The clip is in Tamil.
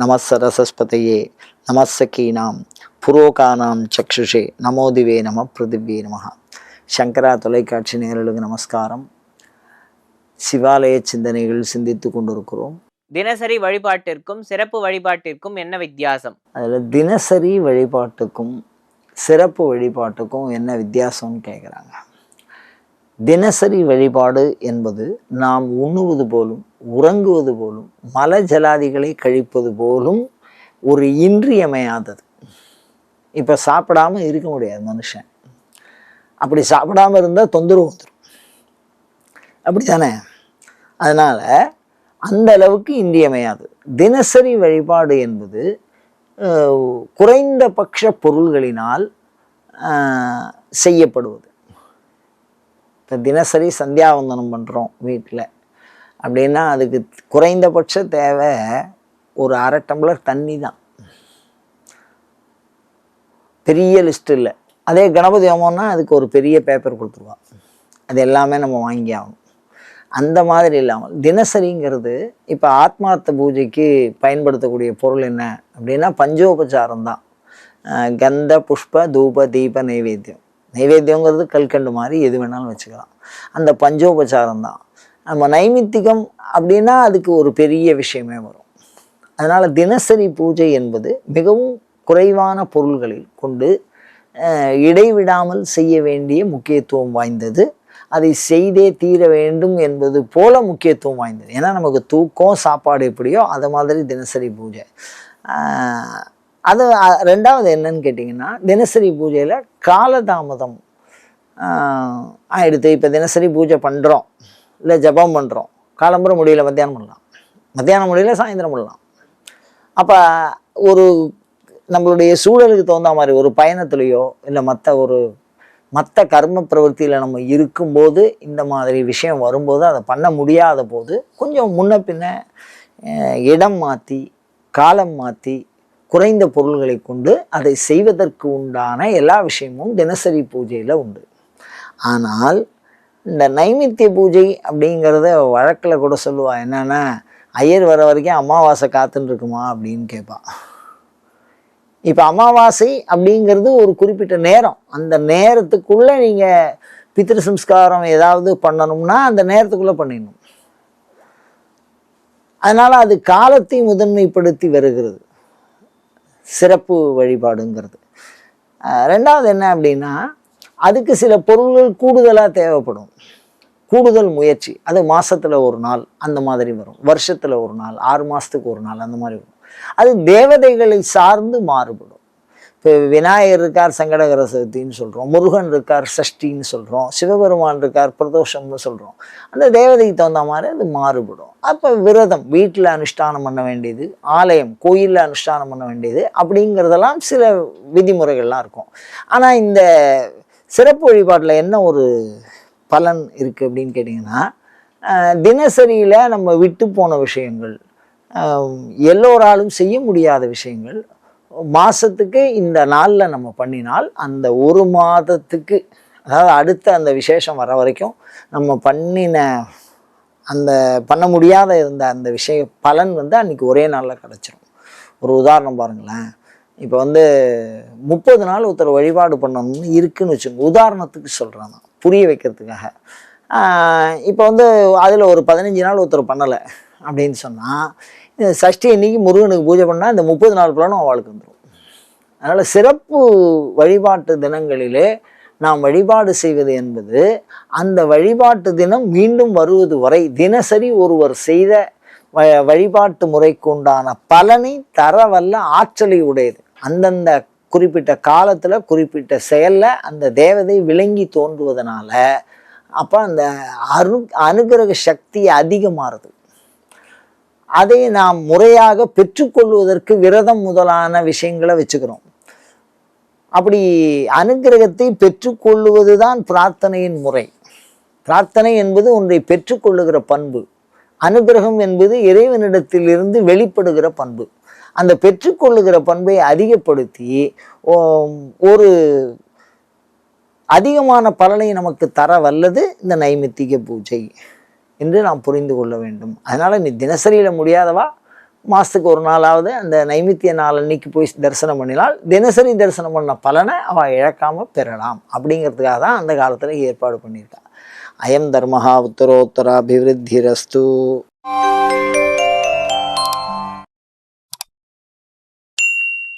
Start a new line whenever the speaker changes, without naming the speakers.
நமசரசஸ்பதையே நமசகீனாம் புரோகானாம் சக்ஷுஷே நமோதிவே நம பிருதிவே நம. சங்கரா தொலைக்காட்சி நேரலுக்கு நமஸ்காரம். சிவாலய சிந்தனைகள் சிந்தித்து கொண்டிருக்கிறோம்.
தினசரி வழிபாட்டிற்கும் சிறப்பு வழிபாட்டிற்கும் என்ன வித்தியாசம்?
அதில் தினசரி வழிபாட்டுக்கும் சிறப்பு வழிபாட்டுக்கும் என்ன வித்தியாசம்னு கேட்குறாங்க தினசரி வழிபாடு என்பது நாம் உண்ணுவது போலும் உறங்குவது போலும் மல ஜலாதிகளை கழிப்பது போலும் ஒரு இன்றியமையாதது. இப்போ சாப்பிடாம இருக்க முடியாது மனுஷன். அப்படி சாப்பிடாம இருந்தால் தொந்தரவு வந்துடும் அப்படி தானே அதனால் அந்த அளவுக்கு இன்றியமையாது. தினசரி வழிபாடு என்பது குறைந்த குறைந்தபட்ச பொருள்களினால் செய்யப்படுவது. இப்போ தினசரி சந்தியாவந்தனம் பண்ணுறோம் வீட்டில் அப்படின்னா அதுக்கு குறைந்தபட்ச தேவை ஒரு அரை டம்ளர் தண்ணி தான் பெரிய லிஸ்ட் இல்லை. அதே கணபதி ஹோமம்னா அதுக்கு ஒரு பெரிய பேப்பர் கொடுத்துருவான் அது எல்லாமே நம்ம வாங்கி ஆகணும். அந்த மாதிரி இல்லாமல் தினசரிங்கிறது இப்போ ஆத்மார்த்த பூஜைக்கு பயன்படுத்தக்கூடிய பொருள் என்ன அப்படின்னா பஞ்சோபச்சாரம் தான் கந்த புஷ்ப தூப தீப நைவேத்தியம். நைவேத்தியங்கிறது கல்கண்டு மாதிரி எது வேணாலும் வச்சுக்கலாம். அந்த பஞ்சோபச்சாரம் தான். நம்ம நைமித்திகம் அப்படின்னா அதுக்கு ஒரு பெரிய விஷயமே வரும். அதனால் தினசரி பூஜை என்பது மிகவும் குறைவான பொருள்களில் கொண்டு இடைவிடாமல் செய்ய வேண்டிய முக்கியத்துவம் வாய்ந்தது. அதை செய்தே தீர வேண்டும் என்பது போல முக்கியத்துவம் வாய்ந்தது. ஏன்னா நமக்கு தூக்கம் சாப்பாடு எப்படியோ அது மாதிரி தினசரி பூஜை. அது ரெண்டாவது என்னன்னு கேட்டிங்கன்னா தினசரி பூஜையில் காலதாமதம் ஆகிடுது இப்போ தினசரி பூஜை பண்ணுறோம் இல்லை ஜெபம் பண்ணுறோம் காலம்புற முடியல மத்தியானம் பண்ணலாம். மத்தியானம் முடியல சாயந்தரம் பண்ணலாம். அப்போ ஒரு நம்மளுடைய சூழலுக்கு தகுந்த மாதிரி ஒரு பயணத்துலேயோ இல்லை மற்ற ஒரு மற்ற கர்ம பிரவர்த்தியில் நம்ம இருக்கும்போது இந்த மாதிரி விஷயம் வரும்போது அதை பண்ண முடியாத போது கொஞ்சம் முன்ன பின்ன இடம் மாற்றி காலம் மாற்றி குறைந்த பொருள்களை கொண்டு அதை செய்வதற்கு உண்டான எல்லா விஷயமும் தினசரி பூஜையில் உண்டு. ஆனால் இந்த நைமித்திய பூஜை அப்படிங்கிறத வழக்கில் கூட சொல்லுவாள் என்னென்னா ஐயர் வர வரைக்கும் அமாவாசை காத்துட்டுருக்குமா அப்படின்னு கேட்பா இப்போ அமாவாசை அப்படிங்கிறது ஒரு குறிப்பிட்ட நேரம். அந்த நேரத்துக்குள்ளே நீங்கள் பித்திரு சம்ஸ்காரம் ஏதாவது பண்ணணும்னா அந்த நேரத்துக்குள்ளே பண்ணிடணும். அதனால் அது காலத்தை முதன்மைப்படுத்தி வருகிறது. சிறப்பு வழிபாடுங்கிறது. ரெண்டாவது என்ன அப்படின்னா அதுக்கு சில பொருள்கள் கூடுதலாக தேவைப்படும். கூடுதல் முயற்சி. அது மாதத்தில் ஒரு நாள் அந்த மாதிரி வரும். வருஷத்தில் ஒரு நாள் ஆறு மாதத்துக்கு ஒரு நாள் அந்த மாதிரி வரும். அது தேவதைகளை சார்ந்து மாறுபடும். இப்போ விநாயகர் இருக்கார் சங்கடகர சதுர்த்தின்னு சொல்கிறோம் முருகன் இருக்கார் சஷ்டின்னு சொல்கிறோம் சிவபெருமான் இருக்கார் பிரதோஷம்னு சொல்கிறோம் அந்த தேவதைக்கு தகுந்த மாதிரி அது மாறுபடும். அப்போ விரதம் வீட்டில் அனுஷ்டானம் பண்ண வேண்டியது ஆலயம் கோயிலில் அனுஷ்டானம் பண்ண வேண்டியது அப்படிங்கிறதெல்லாம் சில விதிமுறைகள்லாம் இருக்கும். ஆனால் இந்த சிறப்பு வழிபாட்டில் என்ன ஒரு பலன் இருக்குது அப்படின்னு கேட்டிங்கன்னா தினசரியில் நம்ம விட்டு போன விஷயங்கள் எல்லோராலும் செய்ய முடியாத விஷயங்கள் மாதத்துக்கு இந்த நாளில் நம்ம பண்ணினால் அந்த ஒரு மாதத்துக்கு அதாவது அடுத்த அந்த விசேஷம் வர வரைக்கும் நம்ம பண்ணின அந்த பண்ண முடியாத இருந்த அந்த விஷய பலன் வந்து அன்றைக்கி ஒரே நாளில் கிடச்சிரும். ஒரு உதாரணம் பாருங்களேன். இப்போ வந்து முப்பது நாள் ஒருத்தர் வழிபாடு பண்ணணும்னு இருக்குன்னு வச்சுக்கோங்க உதாரணத்துக்கு சொல்கிறேன் நான் புரிய வைக்கிறதுக்காக. இப்போ வந்து அதில் ஒரு பதினஞ்சு நாள் ஒருத்தர் பண்ணலை அப்படின்னு சொன்னால் சஷ்டி அன்னைக்கு முருகனுக்கு பூஜை பண்ணால் இந்த முப்பது நாள் பலனும் அவளுக்கு வந்துடும் அதனால் சிறப்பு வழிபாட்டு தினங்களிலே நாம் வழிபாடு செய்வது என்பது அந்த வழிபாட்டு தினம் மீண்டும் வருவது வரை தினசரி ஒருவர் செய்த வ வழிபாட்டு முறைக்கு உண்டான பலனை தரவல்ல ஆற்றலை உடையது. அந்தந்த குறிப்பிட்ட காலத்தில் குறிப்பிட்ட செயலில் அந்த தேவதை விளங்கி தோன்றுவதனால அப்போ அந்த அரு அனுகிரக சக்தி அதிகமாகுது அதை நாம் முறையாக பெற்றுக்கொள்வதற்கு விரதம் முதலான விஷயங்களை வச்சுக்கிறோம். அப்படி அனுக்கிரகத்தை பெற்றுக்கொள்வது தான் பிரார்த்தனையின் முறை. பிரார்த்தனை என்பது ஒன்றை பெற்றுக்கொள்ளுகிற பண்பு. அனுக்கிரகம் என்பது இறைவனிடத்திலிருந்து வெளிப்படுகிற பண்பு. அந்த பெற்றுக்கொள்ளுகிற பண்பை அதிகப்படுத்தி ஒரு அதிகமான பலனை நமக்கு தர வல்லது இந்த நைமித்திக பூஜை. என்று நாம் புரிந்து கொள்ள வேண்டும். அதனால் நீ தினசரியில் முடியாதவா? மாதத்துக்கு ஒரு நாளாவது அந்த நைமித்திய நாள் அன்னைக்கு போய் தரிசனம் பண்ணினால் தினசரி தரிசனம் பண்ண பலனை அவள் இழக்காமல் பெறலாம். அப்படிங்கிறதுக்காக தான் அந்த காலத்தில் ஏற்பாடு பண்ணியிருக்கா. அயம் தர்மஹா உத்தரோத்தராபிவிருத்திரஸ்து.